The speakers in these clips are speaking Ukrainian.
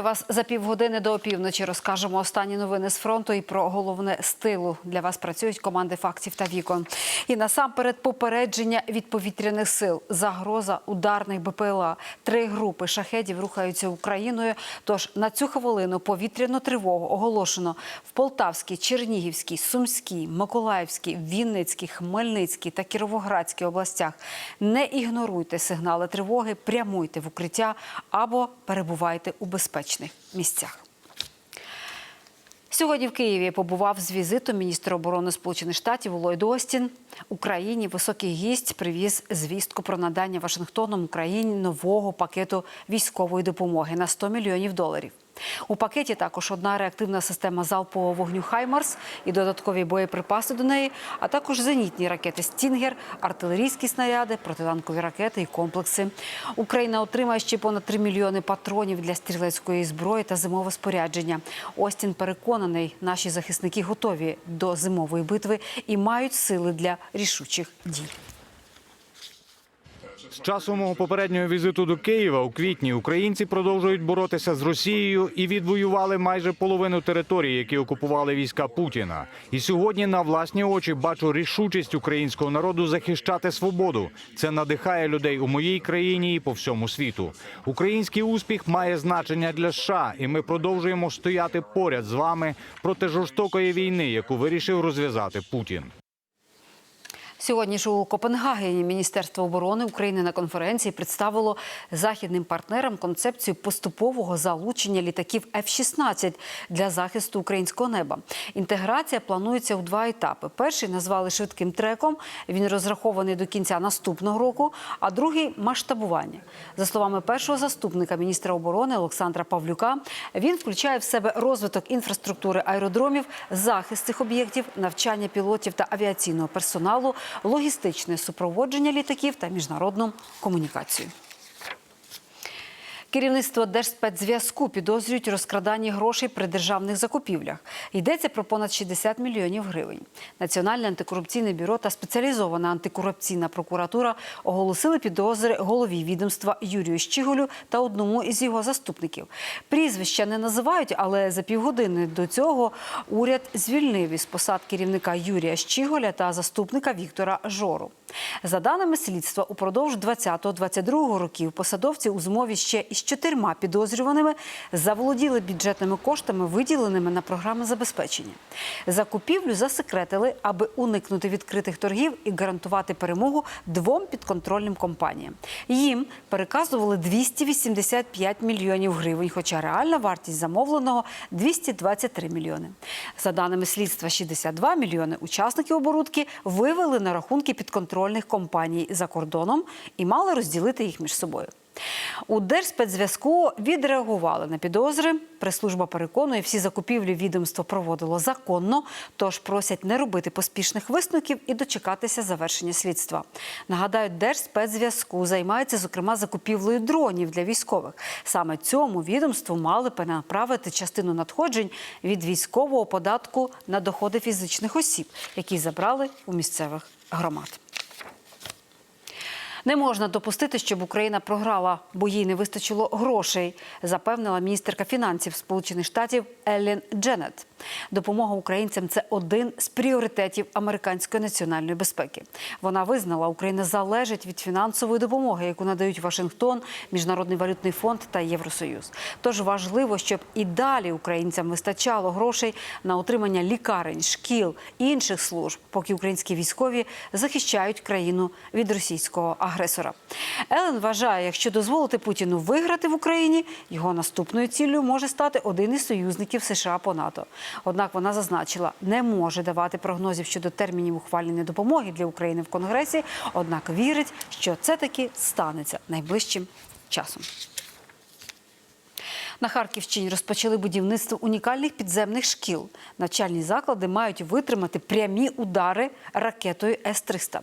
Вас за півгодини до опівночі розкажемо останні новини з фронту і про головне з тилу. Для вас працюють команди фактів та вікон. І насамперед попередження від повітряних сил, загроза ударних БПЛА. Три групи шахедів рухаються Україною. Тож на цю хвилину повітряну тривогу оголошено в Полтавській, Чернігівській, Сумській, Миколаївській, Вінницькій, Хмельницькій та Кіровоградській областях. Не ігноруйте сигнали тривоги, прямуйте в укриття або перебувайте у безпечних місцях. Сьогодні в Києві побував з візитом міністр оборони Сполучених Штатів Ллойд Остін. Україні високий гість привіз звістку про надання Вашингтоном Україні нового пакету військової допомоги на 100 мільйонів доларів. У пакеті також одна реактивна система залпового вогню Хаймарс і додаткові боєприпаси до неї, а також зенітні ракети Стінгер, артилерійські снаряди, протитанкові ракети і комплекси. Україна отримає ще понад 3 мільйони патронів для стрілецької зброї та зимове спорядження. Остін переконаний, наші захисники готові до зимової битви і мають сили для рішучих дій. З часу мого попереднього візиту до Києва у квітні українці продовжують боротися з Росією і відвоювали майже половину території, які окупували війська Путіна. І сьогодні на власні очі бачу рішучість українського народу захищати свободу. Це надихає людей у моїй країні і по всьому світу. Український успіх має значення для США, і ми продовжуємо стояти поряд з вами проти жорстокої війни, яку вирішив розв'язати Путін. Сьогодні ж у Копенгагені Міністерство оборони України на конференції представило західним партнерам концепцію поступового залучення літаків F-16 для захисту українського неба. Інтеграція планується у два етапи. Перший назвали швидким треком. Він розрахований до кінця наступного року, а другий масштабування. За словами першого заступника міністра оборони Олександра Павлюка, він включає в себе розвиток інфраструктури аеродромів, захист цих об'єктів, навчання пілотів та авіаційного персоналу логістичне супроводження літаків та міжнародну комунікацію. Керівництво Держспецзв'язку підозрюють у розкраданні грошей при державних закупівлях. Йдеться про понад 60 мільйонів гривень. Національне антикорупційне бюро та спеціалізована антикорупційна прокуратура оголосили підозри голові відомства Юрію Щіголю та одному із його заступників. Прізвища не називають, але за півгодини до цього уряд звільнив із посад керівника Юрія Щіголя та заступника Віктора Жору. За даними слідства, упродовж 20-22 років посадовці у змові ще із чотирма підозрюваними заволоділи бюджетними коштами, виділеними на програми забезпечення. Закупівлю засекретили, аби уникнути відкритих торгів і гарантувати перемогу двом підконтрольним компаніям. Їм переказували 285 мільйонів гривень, хоча реальна вартість замовленого 223 мільйони. За даними слідства, 62 мільйони учасників оборудки вивели на рахунки підконтрольних компаній за кордоном і мали розділити їх між собою. У Держспецзв'язку відреагували на підозри. Прес-служба переконує, всі закупівлі відомство проводило законно, тож просять не робити поспішних висновків і дочекатися завершення слідства. Нагадаю, Держспецзв'язку займається зокрема закупівлею дронів для військових. Саме цьому відомству мали перенаправити частину надходжень від військового податку на доходи фізичних осіб, які забрали у місцевих громад. Не можна допустити, щоб Україна програла, бо їй не вистачило грошей, запевнила міністерка фінансів Сполучених Штатів Еллен Дженнет. Допомога українцям це один з пріоритетів американської національної безпеки. Вона визнала, Україна залежить від фінансової допомоги, яку надають Вашингтон, Міжнародний валютний фонд та Євросоюз. Тож важливо, щоб і далі українцям вистачало грошей на утримання лікарень, шкіл інших служб, поки українські військові захищають країну від російського агресора. Елен вважає, якщо дозволити Путіну виграти в Україні, його наступною ціллю може стати один із союзників США по НАТО. Однак вона зазначила, не може давати прогнозів щодо термінів ухвалення допомоги для України в Конгресі. Однак вірить, що це таки станеться найближчим часом. На Харківщині розпочали будівництво унікальних підземних шкіл. Навчальні заклади мають витримати прямі удари ракетою С-300.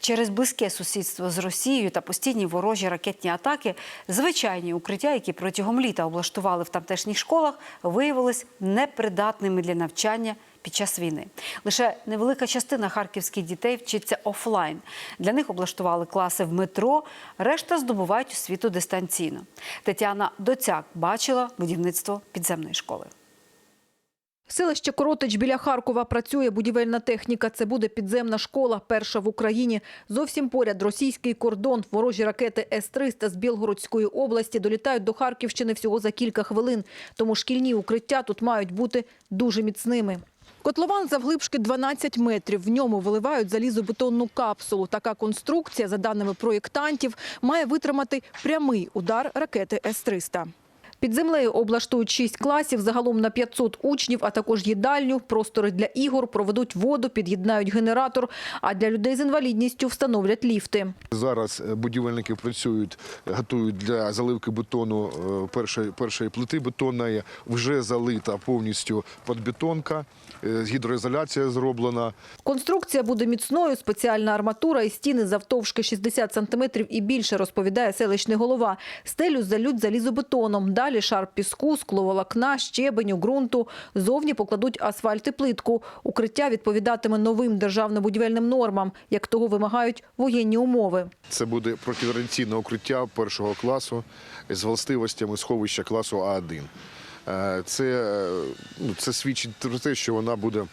Через близьке сусідство з Росією та постійні ворожі ракетні атаки звичайні укриття, які протягом літа облаштували в тамтешніх школах, виявились непридатними для навчання під час війни. Лише невелика частина харківських дітей вчиться офлайн. Для них облаштували класи в метро, решта здобувають освіту дистанційно. Тетяна Доцяк бачила будівництво підземної школи. Селище Коротич біля Харкова працює будівельна техніка. Це буде підземна школа, перша в Україні. Зовсім поряд російський кордон. Ворожі ракети С-300 з Білгородської області долітають до Харківщини всього за кілька хвилин. Тому шкільні укриття тут мають бути дуже міцними. Котлован завглибшки 12 метрів. В ньому виливають залізобетонну капсулу. Така конструкція, за даними проєктантів, має витримати прямий удар ракети С-300. Під землею облаштують шість класів, загалом на 500 учнів, а також їдальню, простори для ігор, проведуть воду, під'єднають генератор, а для людей з інвалідністю встановлять ліфти. Зараз е, будівельники працюють, готують для заливки бетону е, першої, першої плити бетонної. Вже залита повністю подбетонка, гідроізоляція зроблена. Конструкція буде міцною, спеціальна арматура і стіни завтовшки 60 сантиметрів і більше, розповідає селищний голова. Стелю залють залізобетоном. Далі шар піску, скловолокна, щебеню, ґрунту. Зовні покладуть асфальт і плитку. Укриття відповідатиме новим державно-будівельним нормам, як того вимагають воєнні умови. Це буде протирадіаційне укриття першого класу з властивостями сховища класу А1. Е, Це, е, ну, це свідчить про те, що вона буде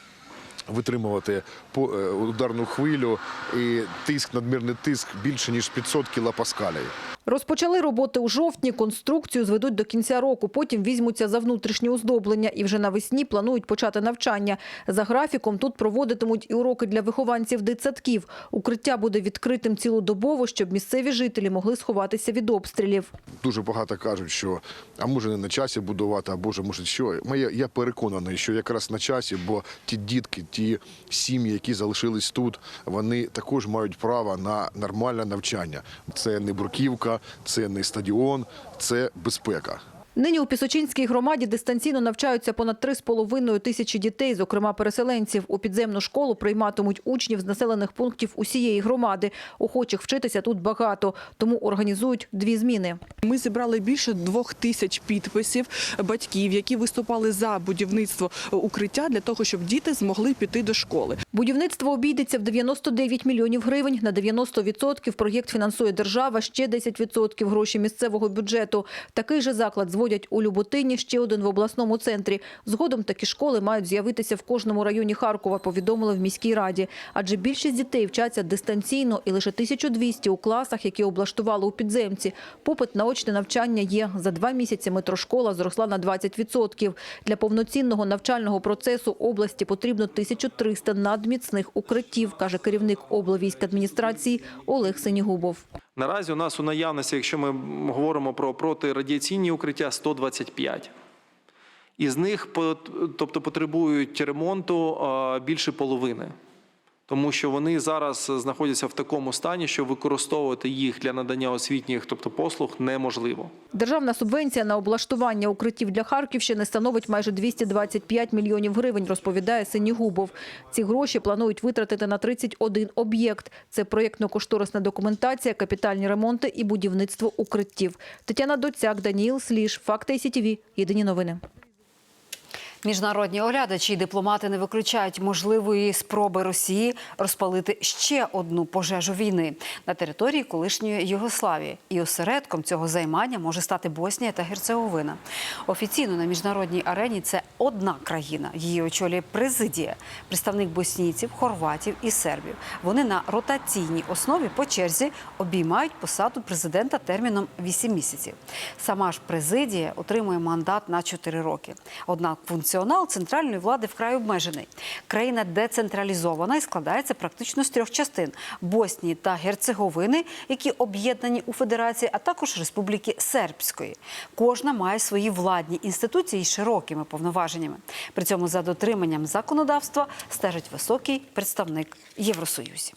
витримувати е, ударну хвилю і тиск, надмірний тиск більше ніж 500 кілопаскалів. Розпочали роботи у жовтні, конструкцію зведуть до кінця року, потім візьмуться за внутрішнє оздоблення і вже навесні планують почати навчання. За графіком тут проводитимуть і уроки для вихованців дитсадків. Укриття буде відкритим цілодобово, щоб місцеві жителі могли сховатися від обстрілів. Дуже багато кажуть, що а може не на часі будувати, а може, може що. Я переконаний, що якраз на часі, бо ті дітки, ті сім'ї, які залишились тут, вони також мають право на нормальне навчання. Це не бурківка, це не стадіон, це безпека. Нині у Пісочинській громаді дистанційно навчаються понад 3,5 тисячі дітей, зокрема переселенців. У підземну школу прийматимуть учнів з населених пунктів усієї громади. Охочих вчитися тут багато, тому організують дві зміни. Ми зібрали більше двох тисяч підписів батьків, які виступали за будівництво укриття для того, щоб діти змогли піти до школи. Будівництво обійдеться в 99 мільйонів гривень. На 90% проєкт фінансує держава, ще 10% гроші місцевого бюджету. Такий же заклад зводять у Люботині, ще один в обласному центрі. Згодом такі школи мають з'явитися в кожному районі Харкова, повідомили в міській раді. Адже більшість дітей вчаться дистанційно і лише 1200 у класах, які облаштували у підземці. Попит на очне навчання є. За два місяці метрошкола зросла на 20%. Для повноцінного навчального процесу області потрібно 1300 надміцних укриттів, каже керівник облвійськадміністрації Олег Синігубов. Наразі у нас у наявності, якщо ми говоримо про протирадіаційні укриття, 125. Із них тобто, потребують ремонту більше половини. Тому що вони зараз знаходяться в такому стані, що використовувати їх для надання освітніх, тобто послуг, неможливо. Державна субвенція на облаштування укриттів для Харківщини становить майже 225 мільйонів гривень, розповідає Синігубов. Ці гроші планують витратити на 31 об'єкт. Це проєктно-кошторисна документація, капітальні ремонти і будівництво укриттів. Тетяна Доцяк, Даніїл Сліж, Факти СІТВ. Єдині новини. Міжнародні оглядачі і дипломати не виключають можливої спроби Росії розпалити ще одну пожежу війни на території колишньої Югославії. І осередком цього займання може стати Боснія та Герцеговина. Офіційно на міжнародній арені це одна країна. Її очолює президія, представник боснійців, хорватів і сербів. Вони на ротаційній основі по черзі обіймають посаду президента терміном 8 місяців. Сама ж президія отримує мандат на 4 роки. Однак функціонал центральної влади вкрай обмежений. Країна децентралізована і складається практично з трьох частин: Боснії та Герцеговини, які об'єднані у федерації, а також Республіки Сербської. Кожна має свої владні інституції з широкими повноваженнями. При цьому за дотриманням законодавства стежить високий представник Євросоюзі.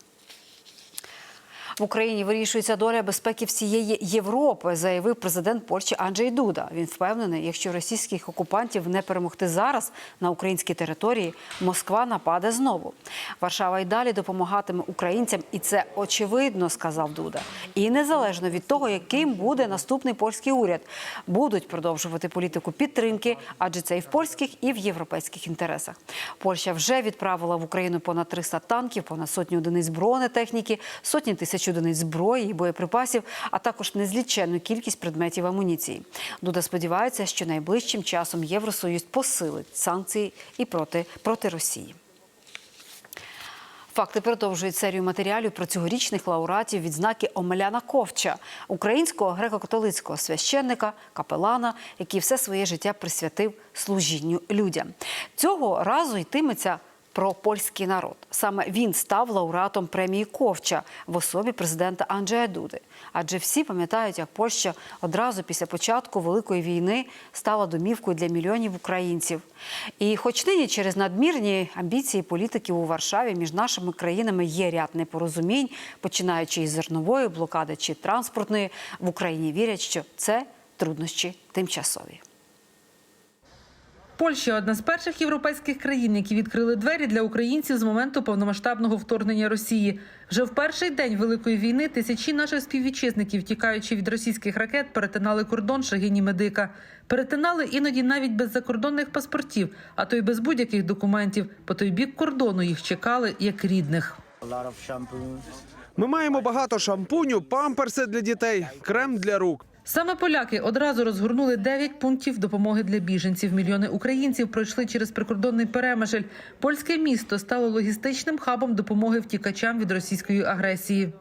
В Україні вирішується доля безпеки всієї Європи, заявив президент Польщі Анджей Дуда. Він впевнений, якщо російських окупантів не перемогти зараз на українській території, Москва нападе знову. Варшава й далі допомагатиме українцям, і це очевидно, сказав Дуда. І незалежно від того, яким буде наступний польський уряд, будуть продовжувати політику підтримки, адже це і в польських, і в європейських інтересах. Польща вже відправила в Україну понад 300 танків, понад сотню одиниць бронетехніки, сотні тисяч одиниць зброї і боєприпасів, а також незліченну кількість предметів амуніції. Дуда сподівається, що найближчим часом Євросоюз посилить санкції і проти, проти Росії. Факти продовжують серію матеріалів про цьогорічних лауреатів відзнаки Омеляна Ковча, українського греко-католицького священника, капелана, який все своє життя присвятив служінню людям. Цього разу йтиметься про польський народ. Саме він став лауреатом премії Ковча в особі президента Анджея Дуди. Адже всі пам'ятають, як Польща одразу після початку Великої війни стала домівкою для мільйонів українців. І хоч нині через надмірні амбіції політиків у Варшаві між нашими країнами є ряд непорозумінь, починаючи із зернової блокади чи транспортної, в Україні вірять, що це труднощі тимчасові. Польща одна з перших європейських країн, які відкрили двері для українців з моменту повномасштабного вторгнення Росії. Вже в перший день великої війни тисячі наших співвітчизників, тікаючи від російських ракет, перетинали кордон шагині медика. Перетинали іноді навіть без закордонних паспортів, а то й без будь-яких документів. По той бік кордону їх чекали як рідних. Ми маємо багато шампуню, памперси для дітей, крем для рук. Саме поляки одразу розгорнули 9 пунктів допомоги для біженців. Мільйони українців пройшли через прикордонний перемишель. Польське місто стало логістичним хабом допомоги втікачам від російської агресії.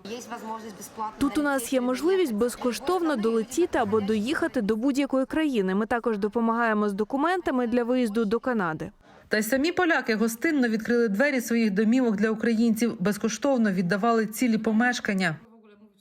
Тут у нас є можливість безкоштовно долетіти або доїхати до будь-якої країни. Ми також допомагаємо з документами для виїзду до Канади. Та й самі поляки гостинно відкрили двері своїх домівок для українців, безкоштовно віддавали цілі помешкання.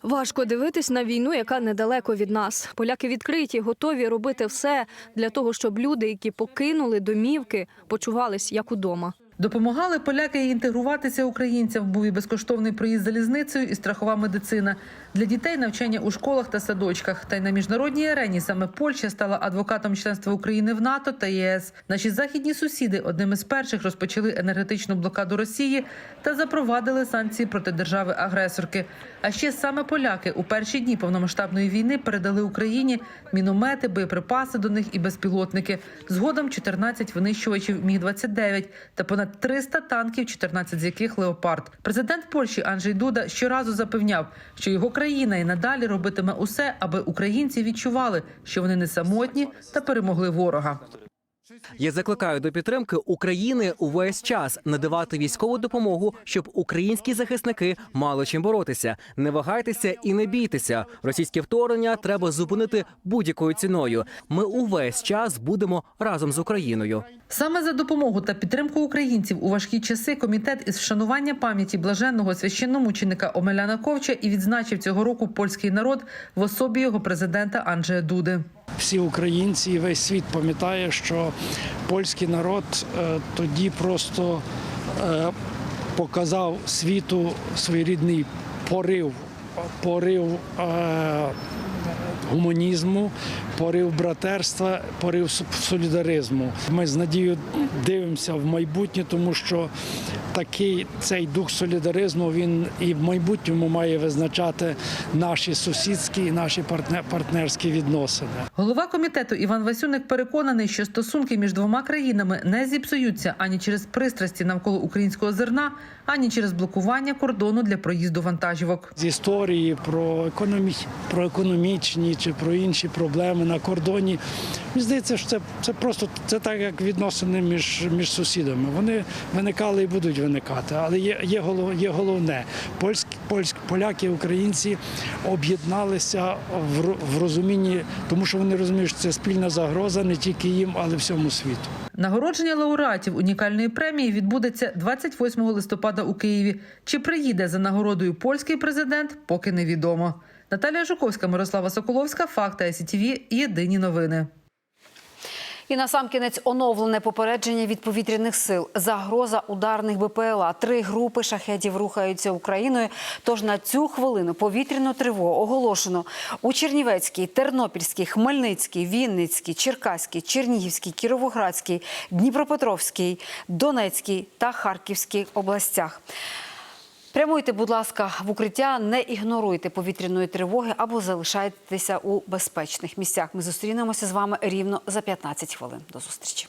Важко дивитись на війну, яка недалеко від нас. Поляки відкриті, готові робити все для того, щоб люди, які покинули домівки, почувались як удома. Допомагали поляки інтегруватися українцям. Був і безкоштовний проїзд залізницею, і страхова медицина для дітей навчання у школах та садочках. Та й на міжнародній арені саме Польща стала адвокатом членства України в НАТО та ЄС. Наші західні сусіди одними з перших розпочали енергетичну блокаду Росії та запровадили санкції проти держави-агресорки. А ще саме поляки у перші дні повномасштабної війни передали Україні міномети, боєприпаси до них і безпілотники. Згодом 14 винищувачів міг 29 та понад 300 танків, 14 з яких леопард. Президент Польщі Анджей Дуда щоразу запевняв, що його країна і надалі робитиме усе, аби українці відчували, що вони не самотні та перемогли ворога. Я закликаю до підтримки України увесь час надавати військову допомогу, щоб українські захисники мали чим боротися. Не вагайтеся і не бійтеся. Російське вторгнення треба зупинити будь-якою ціною. Ми увесь час будемо разом з Україною. Саме за допомогу та підтримку українців у важкі часи комітет із вшанування пам'яті блаженного священномученика Омеляна Ковча і відзначив цього року польський народ в особі його президента Анджея Дуди. Всі українці і весь світ пам'ятає, що польський народ е, тоді просто е, показав світу своєрідний порив, порив е, гуманізму, порив братерства, порив солідаризму. Ми з надією дивимося в майбутнє, тому що такий цей дух солідаризму він і в майбутньому має визначати наші сусідські і наші партнер- партнерські відносини. Голова комітету Іван Васюник переконаний, що стосунки між двома країнами не зіпсуються ані через пристрасті навколо українського зерна, ані через блокування кордону для проїзду вантажівок. з історії про економі... про економічні чи про інші проблеми на кордоні. Мені здається, що це, це просто це так, як відносини між, між сусідами. Вони виникали і будуть виникати. Але є, є, є головне. Польські, польські, поляки, українці об'єдналися в, в розумінні, тому що вони розуміють, що це спільна загроза не тільки їм, але всьому світу. Нагородження лауреатів унікальної премії відбудеться 28 листопада у Києві. Чи приїде за нагородою польський президент, поки невідомо. Наталія Жуковська, Мирослава Соколовська, Факти СІТВ, Єдині новини. І насамкінець оновлене попередження від повітряних сил. Загроза ударних БПЛА. Три групи шахетів рухаються Україною. Тож на цю хвилину повітряну тривогу оголошено у Чернівецькій, Тернопільській, Хмельницькій, Вінницькій, Черкаській, Чернігівській, Кіровоградській, Дніпропетровській, Донецькій та Харківській областях. Прямуйте, будь ласка, в укриття, не ігноруйте повітряної тривоги або залишайтеся у безпечних місцях. Ми зустрінемося з вами рівно за 15 хвилин. До зустрічі.